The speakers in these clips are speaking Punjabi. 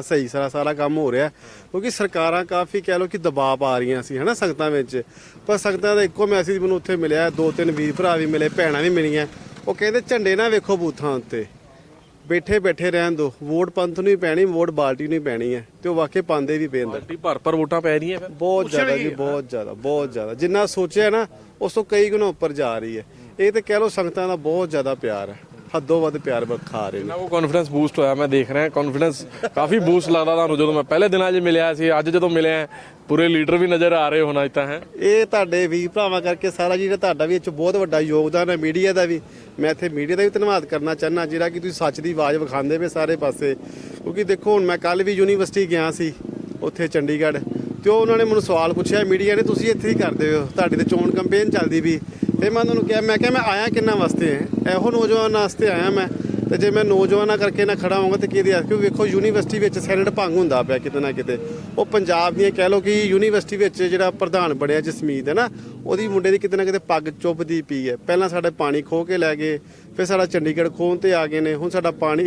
ਹਾਂ ਸਹੀ ਸਾਰਾ ਸਾਰਾ ਕੰਮ ਹੋ ਰਿਹਾ। ਕਿਉਂਕਿ ਸਰਕਾਰਾਂ ਕਾਫੀ ਕਹਿ ਲੋ ਕਿ ਦਬਾਅ ਪਾ ਰਹੀਆਂ ਸੀ ਹਨਾ ਸੰਗਤਾਂ ਵਿੱਚ। ਪਰ ਸੰਗਤਾਂ ਦਾ ਇੱਕੋ ਮੈਸੇਜ ਮੈਨੂੰ ਉੱਥੇ ਮਿਲਿਆ ਦੋ ਤਿੰਨ ਵੀਰ ਭਰਾ ਵੀ ਮਿਲੇ ਭੈਣਾਂ ਵੀ ਮਿਲੀਆਂ। ਉਹ ਕਹਿੰਦੇ ਝੰਡੇ ਨਾ ਵੇਖੋ ਬੂਥਾਂ ਉੱਤੇ। ਬੈਠੇ ਬੈਠੇ ਰਹਿਣ ਦੋ। ਵੋਟ ਪੰਥ ਨੂੰ ਹੀ ਪੈਣੀ ਵੋਟ ਬਾਲਟੀ ਨੂੰ ਹੀ ਪੈਣੀ ਹੈ ਤੇ ਉਹ ਵਾਕਈ ਪਾਉਂਦੇ ਵੀ ਪੈਂਦਾ ਪਾਰਟੀ ਭਰ ਭਰ ਵੋਟਾਂ ਪੈ ਰਹੀਆਂ ਫਿਰ। ਬਹੁਤ ਜ਼ਿਆਦਾ ਜੀ ਬਹੁਤ ਜ਼ਿਆਦਾ ਬਹੁਤ ਜ਼ਿਆਦਾ। ਜਿੰਨਾ ਸੋਚਿਆ ਨਾ ਉਸ ਤੋਂ ਕਈ ਗੁਣਾ ਉੱਪਰ ਜਾ ਰਹੀ ਹੈ। ਇਹ ਤੇ ਕਹਿ ਲੋ ਸੰਗਤਾਂ ਦਾ ਬਹੁਤ ਜ਼ਿਆਦਾ ਪਿਆਰ ਹੈ। ਹੱਦੋਂ ਵੱਧ ਪਿਆਰ ਖਾ ਰਹੇ ਨੇ। ਉਹ ਕੌਨਫੀਡੈਂਸ ਬੂਸਟ ਹੋਇਆ ਮੈਂ ਦੇਖ ਰਿਹਾ ਕੌਨਫੀਡੈਂਸ ਕਾਫੀ ਬੂਸਟ ਲੱਗਦਾ ਤੁਹਾਨੂੰ ਜਦੋਂ ਮੈਂ ਪਹਿਲੇ ਦਿਨਾਂ 'ਚ ਮਿਲਿਆ ਸੀ ਅੱਜ ਜਦੋਂ ਮਿਲਿਆ ਪੂਰੇ ਲੀਡਰ ਵੀ ਨਜ਼ਰ ਆ ਰਹੇ ਹੁਣ ਤਾਂ ਹੈ? ਇਹ ਤੁਹਾਡੇ ਵੀ ਭਰਾਵਾਂ ਕਰਕੇ ਸਾਰਾ ਜਿਹੜਾ ਤੁਹਾਡਾ ਵੀ ਇਹ 'ਚ ਬਹੁਤ ਵੱਡਾ ਯੋਗਦਾਨ ਹੈ ਮੀਡੀਆ ਦਾ ਵੀ। ਮੈਂ ਇੱਥੇ ਮੀਡੀਆ ਦਾ ਵੀ ਧੰਨਵਾਦ ਕਰਨਾ ਚਾਹੁੰਦਾ ਜਿਹੜਾ ਕਿ ਤੁਸੀਂ ਸੱਚ ਦੀ ਆਵਾਜ਼ ਵਿਖਾਉਂਦੇ ਪਏ ਸਾਰੇ ਪਾਸੇ। ਕਿਉਂਕਿ ਦੇਖੋ ਹੁਣ ਮੈਂ ਕੱਲ ਵੀ ਯੂਨੀਵਰਸਿਟੀ ਗਿਆ ਸੀ ਉੱਥੇ ਚੰਡੀਗੜ੍ਹ। ਤੇ ਉਹ ਉਹਨਾਂ ਨੇ ਮੈਨੂੰ ਸਵਾਲ ਪੁੱਛਿਆ, ਮੀਡੀਆ ਨੇ ਤੁਸੀਂ ਇੱਥੇ ਹੀ ਕਰਦੇ ਹੋ? ਤੁਹਾਡੀ ਤੇ ਚੋਣ ਕੈਂਪੇਨ ਚੱਲਦੀ ਵੀ। ਤੇ ਮੈਂ ਉਹਨਾਂ ਨੂੰ ਕਿਹਾ, ਮੈਂ ਕਿਹਾ, ਮੈਂ ਆਇਆ ਕਿੰਨਾ ਵਾਸਤੇ? ਹੈ ਇਹੋ ਨੌਜਵਾਨਾਂ ਵਾਸਤੇ ਆਇਆ ਮੈਂ। ਤੇ ਜੇ ਮੈਂ ਨੌਜਵਾਨਾਂ ਕਰਕੇ ਨਾ ਖੜਾ ਹੋਵਾਂਗਾ ਤੇ ਕਿਹਦੇ ਆ ਕਿਉਂਕਿ ਵੇਖੋ, ਯੂਨੀਵਰਸਿਟੀ ਵਿੱਚ ਸੈਨੇਟ ਭੰਗ ਹੁੰਦਾ ਪਿਆ ਕਿਤੇ ਨਾ ਕਿਤੇ। ਉਹ ਪੰਜਾਬ ਦੀਆਂ ਕਹਿ ਲਓ ਕਿ ਯੂਨੀਵਰਸਿਟੀ ਵਿੱਚ ਜਿਹੜਾ ਪ੍ਰਧਾਨ ਬਣਿਆ ਜਸਮੀਤ ਹੈ ਨਾ, ਉਹਦੀ ਮੁੰਡੇ ਦੀ ਕਿਤੇ ਨਾ ਕਿਤੇ ਪੱਗ ਚੁੱਭਦੀ ਪਈ ਹੈ। ਪਹਿਲਾਂ ਸਾਡੇ ਪਾਣੀ ਖੋਹ ਕੇ ਲੈ ਗਏ, ਫਿਰ ਸਾਡਾ ਚੰਡੀਗੜ੍ਹ ਖੋਹਣ ਤੇ ਆ ਗਏ ਨੇ। ਹੁਣ ਸਾਡਾ ਪਾਣੀ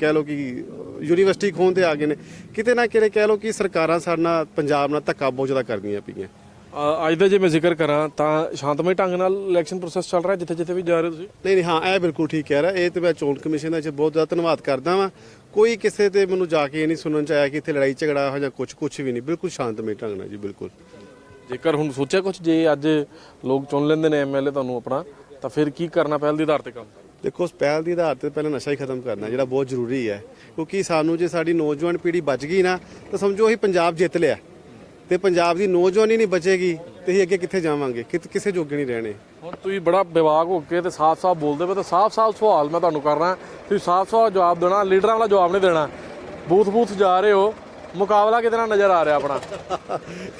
ਕਹਿ ਲਓ ਕਿ ਯੂਨੀਵਰਸਿਟੀ ਖੋਹਣ ਤੇ ਆ ਗਏ ਨੇ। ਕਿਤੇ ਨਾ ਕਿਤੇ ਕਹਿ ਲਓ ਕਿ ਸਰਕਾਰਾਂ ਸਾਡੇ ਨਾਲ ਪੰਜਾਬ ਨਾਲ ਧੱਕਾ ਬਹੁਤ ਜ਼ਿਆਦਾ ਕਰਦੀਆਂ ਪਈਆਂ। ਅ, ਅੱਜ ਦਾ ਜੇ ਮੈਂ ਜ਼ਿਕਰ ਕਰਾਂ ਤਾਂ ਸ਼ਾਂਤਮਈ ਢੰਗ ਨਾਲ ਇਲੈਕਸ਼ਨ ਪ੍ਰੋਸੈਸ ਚੱਲ ਰਿਹਾ ਜਿੱਥੇ ਜਿੱਥੇ ਵੀ ਜਾ ਰਹੇ ਹੋ ਤੁਸੀਂ? ਨਹੀਂ ਨਹੀਂ ਹਾਂ ਇਹ ਬਿਲਕੁਲ ਠੀਕ ਕਹਿ ਰਿਹਾ। ਇਹ ਤੇ ਮੈਂ ਚੋਣ ਕਮਿਸ਼ਨ ਦਾ ਚ ਬਹੁਤ ਜ਼ਿਆਦਾ ਧੰਨਵਾਦ ਕਰਦਾ ਵਾਂ। ਕੋਈ ਕਿਸੇ ਤੇ ਮੈਨੂੰ ਜਾ ਕੇ ਇਹ ਨਹੀਂ ਸੁਣਨ ਚ ਆਇਆ ਕਿ ਇੱਥੇ ਲੜਾਈ ਝਗੜਾ ਹੋ ਜਾਂ ਕੁਝ ਕੁਝ ਵੀ ਨਹੀਂ। ਬਿਲਕੁਲ ਸ਼ਾਂਤਮਈ ਢੰਗ ਨਾਲ ਜੀ ਬਿਲਕੁਲ। ਜੇਕਰ ਹੁਣ ਸੋਚਿਆ ਕੁਝ ਜੇ ਅੱਜ ਲੋਕ ਚੁਣ ਲੈਂਦੇ ਨੇ ਐਮਐਲਏ ਤੁਹਾਨੂੰ ਆਪਣਾ ਤਾਂ ਫਿਰ ਕੀ ਕਰਨਾ ਪਹਿਲ ਦੇ ਆਧਾਰ ਤੇ ਕੰਮ? ਦੇਖੋ ਉਸ ਪਹਿਲ ਦੀ ਆਧਾਰ ਤੇ ਪਹਿਲਾਂ ਨਸ਼ਾ ਹੀ ਖਤਮ ਕਰਨਾ ਜਿਹੜਾ ਬਹੁਤ ਜ਼ਰੂਰੀ ਹੈ। ਕਿਉਂਕਿ ਸਾਨੂੰ ਜੇ ਸਾਡੀ ਨੌਜਵਾਨ ਪੀੜ੍ਹੀ ਬਚ ਗਈ ਨਾ ਤਾਂ ਸਮਝੋ ਅਸੀਂ ਪੰਜਾਬ ਜਿੱਤ ਲਿਆ। ਤੇ ਪੰਜਾਬ ਦੀ ਨੌਜਵਾਨੀ ਨਹੀਂ ਬਚੇਗੀ ਤੇ ਅਸੀਂ ਅੱਗੇ ਕਿੱਥੇ ਜਾਵਾਂਗੇ? ਕਿਤ- ਕਿਸੇ ਜੋਗੇ ਨਹੀਂ ਰਹਿਣੇ। ਹੁਣ ਤੁਸੀਂ ਬੜਾ ਵਿਵਾਕ ਹੋ ਕੇ ਤੇ ਸਾਫ਼-ਸਾਫ਼ ਬੋਲਦੇ ਪਏ ਤਾਂ ਸਾਫ਼-ਸਾਫ਼ ਸਵਾਲ ਮੈਂ ਤੁਹਾਨੂੰ ਕਰ ਰਹਾ ਤੁਸੀਂ ਸਾਫ਼-ਸਾਫ਼ ਜਵਾਬ ਦੇਣਾ ਲੀਡਰਾਂ ਵਾਲਾ ਜਵਾਬ ਨਹੀਂ ਦੇਣਾ। ਬੂਥ-ਬੂਥ ਜਾ ਰਹੇ ਹੋ ਮੁਕਾਬਲਾ ਕਿਤੇ ਨਾਲ ਨਜ਼ਰ ਆ ਰਿਹਾ ਆਪਣਾ।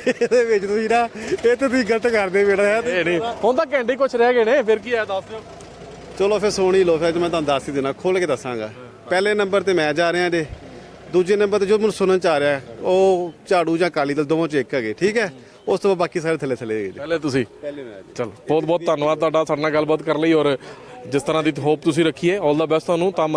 ਇਹਦੇ ਵਿੱਚ ਤੁਸੀਂ ਨਾ ਇਹ ਤੇ ਤੁਸੀਂ ਗਲਤ ਕਰਦੇ ਬੇੜਾ ਹੈ ਇਹ ਨਹੀਂ ਹੁਣ ਤਾਂ ਘੰਟੇ ਕੁਝ ਰਹਿ ਗਏ ਨੇ ਫਿਰ ਕੀ ਹੈ ਦੱਸ ਦਿਓ। ਚਲੋ ਫਿਰ ਸੋਣੀ ਲੋ ਫਿਰ ਮੈਂ ਤੁਹਾਨੂੰ ਦੱਸ ਹੀ ਦੇਣਾ ਖੋਲ ਕੇ ਦੱਸਾਂਗਾ। ਪਹਿਲੇ ਨੰਬਰ ਤੇ ਮੈਂ ਜਾ ਰਿਹਾ ਜੇ ਦੂਜੇ ਨੰਬਰ ਤੇ ਜੋ ਮੈਨੂੰ ਸੁਣਨ ਚ ਆ ਰਿਹਾ ਉਹ ਝਾੜੂ ਜਾਂ ਕਾਲੀ ਦਲ ਦੋਵਾਂ ਚ ਇੱਕ ਹੈਗੇ ਠੀਕ ਹੈ? ਉਸ ਤੋਂ ਬਾਅਦ ਬਾਕੀ ਸਾਰੇ ਥੱਲੇ ਥੱਲੇ ਹੈਗੇ ਜੀ। ਪਹਿਲੇ ਤੁਸੀਂ। ਪਹਿਲੇ ਮੈਂ ਚਲੋ ਬਹੁਤ ਬਹੁਤ ਧੰਨਵਾਦ ਤੁਹਾਡਾ ਸਾਡੇ ਨਾਲ ਗੱਲਬਾਤ ਕਰਨ ਲਈ ਔਰ ਜਿਸ ਤਰ੍ਹਾਂ ਦੀ ਹੋਪ ਤੁਸੀਂ ਰੱਖੀ ਹੈ ਆਲ ਦਾ ਬੈਸਟ ਤੁਹਾਨੂੰ ਤਾਂ